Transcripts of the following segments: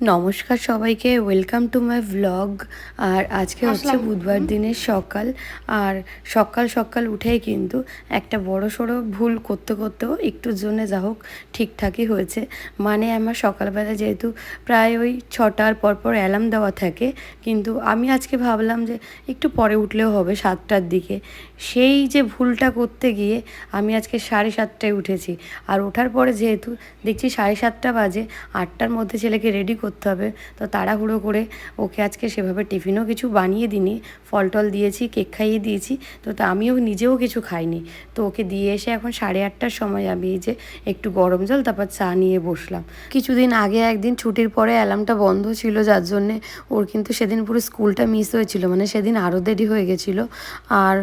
নমস্কার সবাইকে welcome to my vlog আর আজকে হচ্ছে বুধবার দিনের সকাল। আর সকাল সকাল উঠেই কিন্তু একটা বড় সড়ো ভুল করতে করতেও একটু জন্য যা হোক ঠিকঠাকই হয়েছে। মানে আমার সকালবেলা যেহেতু প্রায় ওই ছটার পর পর অ্যালার্ম দেওয়া থাকে কিন্তু আমি আজকে ভাবলাম যে একটু পরে উঠলেও হবে সাতটার দিকে। সেই যে ভুলটা করতে গিয়ে আমি আজকে সাড়ে সাতটায় উঠেছি। আর ওঠার পরে যেহেতু দেখছি সাড়ে সাতটা বাজে আটটার মধ্যে ছেলেকে রেডি করতে হবে। তো তাড়াহুড়ো করে ওকে আজকে সেভাবে টিফিনও কিছু বানিয়ে দিইনি ফল টল দিয়েছি, কেক খাইয়ে দিয়েছি, তো তা আমিও নিজেও কিছু খাইনি। তো ওকে দিয়ে এসে এখন সাড়ে আটটার সময় আমি যে একটু গরম জল, তারপর চা নিয়ে বসলাম। কিছুদিন আগে একদিন ছুটির পরে অ্যালার্মটা বন্ধ ছিল, যার জন্যে ওর কিন্তু সেদিন পুরো স্কুলটা মিস হয়েছিল মানে সেদিন আরও দেরি হয়ে গেছিল। আর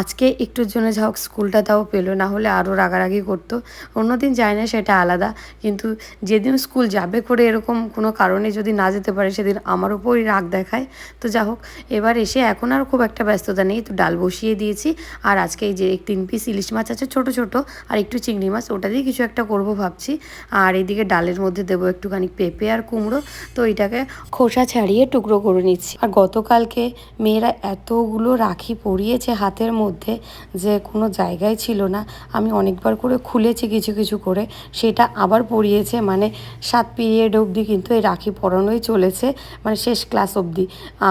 আজকে একটুর জন্য যা হোক স্কুলটা তাও পেল, না হলে আরও রাগারাগি করতো। অন্যদিন যায় না সেটা আলাদা, কিন্তু যেদিন স্কুল যাবে করে এরকম কোনো কারণে যদি না যেতে পারে সেদিন আমার উপরই রাগ দেখায়। তো যা হোক, এবার এসে এখন আর খুব একটা ব্যস্ততা নেই। তো ডাল বসিয়ে দিয়েছি। আর আজকে এই যে তিন পিস ইলিশ মাছ আছে, ছোট ছোট, আর একটু চিংড়ি মাছ, ওটা দিয়ে কিছু একটা করব ভাবছি। আর এদিকে ডালের মধ্যে দেবো একটুখানি পেঁপে আর কুমড়ো। তো এটাকে খোসা ছাড়িয়ে টুকরো করে নিচ্ছি। আর গতকালকে মেয়েরা এতগুলো রাখি পরিয়েছে হাতের মধ্যে যে কোনো জায়গায় ছিল না। আমি অনেকবার করে খুলেছি কিছু কিছু করে। সেটা আবার পরিয়েছে। মানে সাত পিরিয়ড অবধি কিন্তু এই রাখি পরানোই চলেছে মানে শেষ ক্লাস অবধি।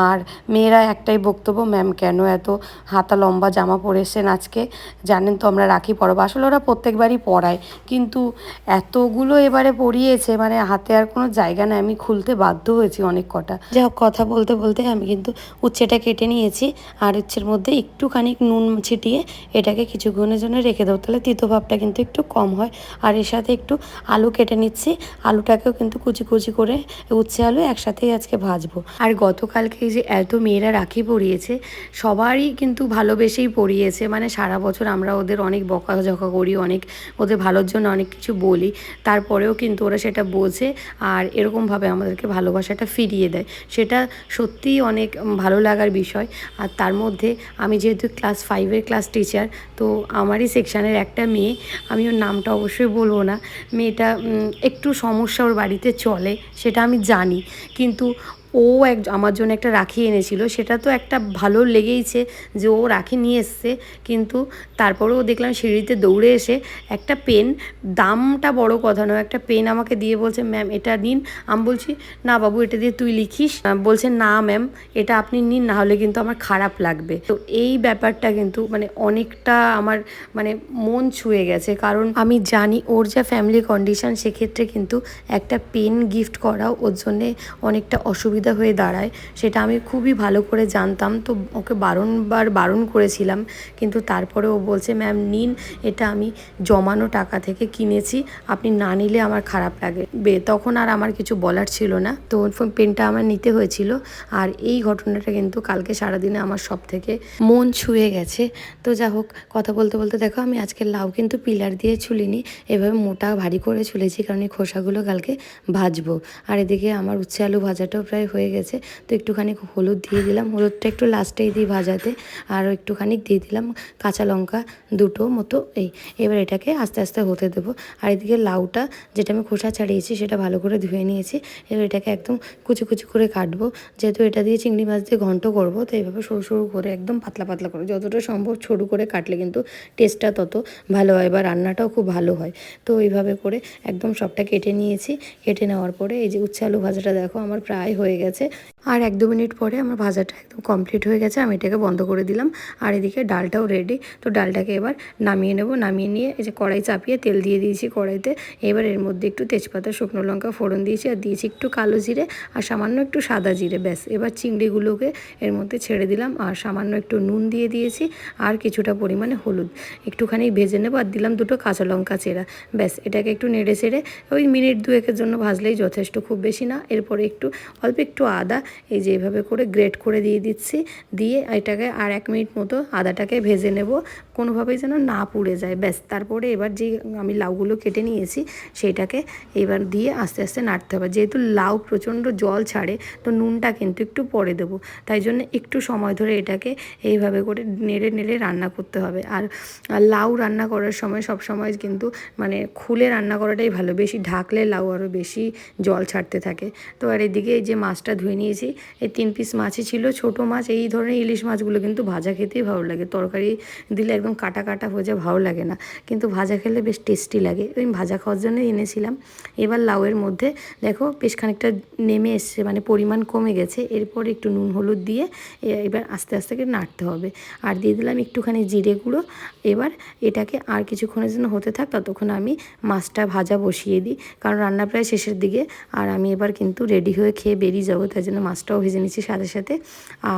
আর মেয়েরা একটাই বক্তব্য ম্যাম কেন এত হাতা লম্বা জামা পরেছেন আজকে? জানেন তো আমরা রাখি পরাবো। আসলে ওরা প্রত্যেকবারই পরায়, কিন্তু এতগুলো এবারে পরিয়েছে মানে হাতে আর কোনো জায়গা নেই। আমি খুলতে বাধ্য হয়েছি অনেক কটা। যা হোক, কথা বলতে বলতে আমি কিন্তু উচ্ছেটা কেটে নিয়েছি, আর উচ্ছের মধ্যে একটুখানি নুন ছিটিয়ে এটাকে কিছুক্ষণের জন্য রেখে দেবো। তাহলে ভাবটা কিন্তু একটু কম হয়। আর এর সাথে একটু আলু কেটে নিচ্ছি। আলুটাকেও কিন্তু কুচি কুচি করে উচ্ছে আলু একসাথেই আজকে ভাজবো। আর গতকালকে যে এত মেয়েরা রাখি পরিয়েছে, সবারই কিন্তু ভালোবেসেই পরিয়েছে। মানে সারা বছর আমরা ওদের অনেক বকাঝকা করি, অনেক ওদের ভালোর জন্য অনেক কিছু বলি। তারপরেও কিন্তু ওরা সেটা বোঝে আর এরকমভাবে আমাদেরকে ভালোবাসাটা ফিরিয়ে দেয়। সেটা সত্যিই অনেক ভালো লাগার বিষয়। আর তার মধ্যে আমি যেহেতু ক্লাস ফাইভের ক্লাস টিচার তো আমারই সেকশানের একটা মেয়ে, আমি ওর নামটা অবশ্যই বলব না। মেয়েটা একটু সমস্যা ওর বাড়িতে চলে, সেটা আমি জানি। কিন্তু ও এক আমার জন্য একটা রাখি এনেছিল। সেটা তো একটা ভালো লেগেইছে যে ও রাখি নিয়ে এসছে। কিন্তু তারপরেও দেখলাম সিঁড়িতে দৌড়ে এসে একটা পেন, দামটা বড় কথা নয়, একটা পেন আমাকে দিয়ে বলছে, ম্যাম, এটা নিন। আমি বলছি, না বাবু, এটা দিয়ে তুই লিখিস? বলছে, না, ম্যাম, এটা আপনি নিন, না হলে কিন্তু আমার খারাপ লাগবে। তো এই ব্যাপারটা কিন্তু মানে অনেকটা আমার মানে মন ছুঁয়ে গেছে। কারণ আমি জানি ওর যা ফ্যামিলি কন্ডিশন সেক্ষেত্রে কিন্তু একটা পেন গিফট করাও ওর জন্যে অনেকটা অসুবিধা হয়ে দাঁড়ায়, সেটা আমি খুবই ভালো করে জানতাম। তো ওকে বারংবার বারণ করেছিলাম, কিন্তু তারপরে ও বলছে, ম্যাম, নিন, এটা আমি জমানো টাকা থেকে কিনেছি, আপনি না নিলে আমার খারাপ লাগে। বে, তখন আর আমার কিছু বলার ছিল না। তো পেনটা আমার নিতে হয়েছিল, আর এই ঘটনাটা কিন্তু কালকে সারাদিনে আমার সব থেকে মন ছুঁয়ে গেছে। তো যা হোক, কথা বলতে বলতে দেখো, আমি আজকে লাউ কিন্তু পিলার দিয়ে ছুলিনি, এভাবে মোটা ভারী করে ছুলেছি, কারণ এই খোসাগুলো কালকে ভাজবো। আর এদিকে আমার উচ্ছে আলু ভাজাটাও প্রায় হয়ে গেছে। তো একটুখানি হলুদ দিয়ে দিলাম। হলুদটা একটু লাস্টেই দিই ভাজাতে। আর একটুখানি দিয়ে দিলাম কাঁচা লঙ্কা দুটো মতো এই। এবার এটাকে আস্তে আস্তে হতে দেবো। আর এদিকে লাউটা যেটা আমি খোসা ছাড়িয়েছি সেটা ভালো করে ধুয়ে নিয়েছি। এবার এটাকে একদম কুচি কুচি করে কাটবো। যেহেতু এটা দিয়ে চিংড়ি মাছ দিয়ে ঘন্ট করব, তো এইভাবে সরু সরু করে একদম পাতলা পাতলা করে যতটা সম্ভব সরু করে কাটলে কিন্তু টেস্টটা তত ভালো হয় বা রান্নাটাও খুব ভালো হয়। তো এইভাবে করে একদম সবটা কেটে নিয়েছি। কেটে নেওয়ার পরে এই যে উচ্ছে আলু ভাজাটা দেখো, আমার প্রায় হয়ে গেছে। আর এক দু মিনিট পরে আমার ভাজাটা একদম কমপ্লিট হয়ে গেছে, আমি এটাকে বন্ধ করে দিলাম। আর এদিকে ডালটাও রেডি তো ডালটাকে এবার নামিয়ে নেব। নামিয়ে নিয়ে এই যে কড়াই চাপিয়ে তেল দিয়ে দিয়েছি কড়াইতে। এবার এর মধ্যে একটু তেজপাতা, শুকনো লঙ্কা, ফোড়ন দিয়েছি আর দিয়েছি একটু কালো জিরে আর সামান্য একটু সাদা জিরে, ব্যাস। এবার চিংড়িগুলোকে এর মধ্যে ছেড়ে দিলাম আর সামান্য একটু নুন দিয়ে দিয়েছি আর কিছুটা পরিমাণে হলুদ। একটুখানি ভেজে নেব আর দিলাম দুটো কাঁচা লঙ্কা চেরা। ব্যাস, এটাকে একটু নেড়ে চেড়ে ওই মিনিট দুয়েকের জন্য ভাজলেই যথেষ্ট, খুব বেশি না। এরপরে একটু, অল্প একটু আদা এই যে এইভাবে করে গ্রেট করে দিয়ে দিচ্ছি। দিয়ে এটাকে আর এক মিনিট মতো আদাটাকে ভেজে নেব। কোনোভাবেই যেন না পুড়ে যায়। ব্যাস, তারপরে এবার যে আমি লাউগুলো কেটে নিয়েছি সেইটাকে এবার দিয়ে আস্তে আস্তে নাড়তে হবে। যেহেতু লাউ প্রচণ্ড জল ছাড়ে, তো নুনটা কিন্তু একটু পরে দেবো। তাই জন্য একটু সময় ধরে এটাকে এইভাবে করে নেড়ে নেড়ে রান্না করতে হবে। আর লাউ রান্না করার সময় সব সময় কিন্তু মানে খুলে রান্না করাটাই ভালো। বেশি ঢাকলে লাউ আরও বেশি জল ছাড়তে থাকে। তো আর এদিকে এই যে মাছটা ধুয়ে নিয়েছি এই তিন পিস মাছই ছিল, ছোট মাছ, এই ধরনের ইলিশ মাছগুলো কিন্তু ভাজা খেতেই ভালো লাগে। তরকারি দিলে একদম কাটা কাটা হয়ে যায় ভালো লাগে না, কিন্তু ভাজা খেলে বেশ টেস্টি লাগে। ওই ভাজা খাওয়ার জন্যই এনেছিলাম। এবার লাউয়ের মধ্যে দেখো বেশ খানিকটা নেমে এসছে মানে পরিমাণ কমে গেছে। এরপর একটু নুন, হলুদ দিয়ে এবার আস্তে আস্তে করে নাড়তে হবে। আর দিয়ে দিলাম একটুখানি জিরে গুঁড়ো। এবার এটাকে আর কিছুক্ষণের জন্য হতে থাক, ততক্ষণ আমি মাছটা ভাজা বসিয়ে দিই। কারণ রান্না প্রায় শেষের দিকে, আর আমি এবার কিন্তু রেডি হয়ে খেয়ে বেরিয়ে যাব, তাই জন্য মাছটাও ভেজে নিচ্ছি সাথে সাথে।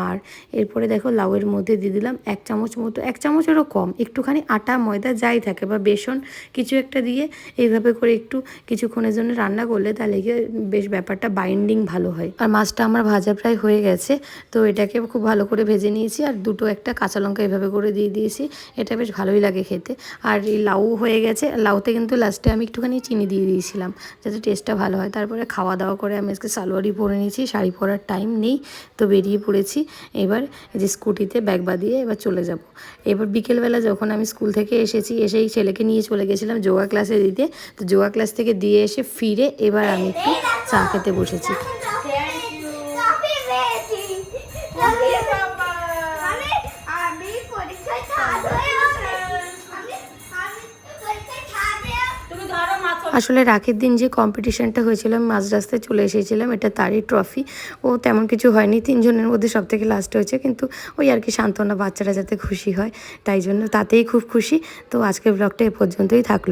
আর এরপরে দেখো লাউয়ের মধ্যে দিয়ে দিলাম এক চামচ মতো, এক চামচেরও কম, একটুখানি আটা, ময়দা যাই থাকে বা বেসন কিছু একটা দিয়ে এইভাবে করে একটু কিছুক্ষণের জন্য রান্না করলে তাহলে গিয়ে বেশ ব্যাপারটা বাইন্ডিং ভালো হয়। আর মাছটা আমার ভাজা প্রায় হয়ে গেছে, তো এটাকে খুব ভালো করে ভেজে নিয়েছি আর দুটো একটা কাঁচা লঙ্কা এভাবে করে দিয়ে দিয়েছি, এটা বেশ ভালোই লাগে খেতে। আর এই লাউ হয়ে গেছে, লাউতে কিন্তু লাস্টে আমি একটুখানি চিনি দিয়ে দিয়েছিলাম, যাতে টেস্টটা ভালো হয়। তারপরে খাওয়া দাওয়া করে আমি আজকে সালোয়ারই পরে নিয়েছি, শাড়ি পরার টাইম নেই, তো বেরিয়ে পড়েছি। এবার যে স্কুটিতে ব্যাগ বাঁধিয়ে এবার চলে যাব। এবার বিকেলবেলা যখন আমি স্কুল থেকে এসেছি, এসেই ছেলেকে নিয়ে চলে গেছিলাম যোগা ক্লাসে দিতে। তো যোগা ক্লাস থেকে দিয়ে এসে ফিরে এবার আমি একটু চা খেতে বসেছি। আসলে রাখের দিন যে কম্পিটিশানটা হয়েছিল, আমি মাঝ রাস্তায় চলে এসেছিলাম, এটা তারই ট্রফি ও তেমন কিছু হয়নি, তিনজনের মধ্যে সব থেকে লাস্ট হয়েছে, কিন্তু ওই আর কি সান্ত্বনা, বাচ্চারা যাতে খুশি হয়, তাই জন্য তাতেই খুব খুশি। তো আজকের ব্লগটা এ পর্যন্তই থাকল।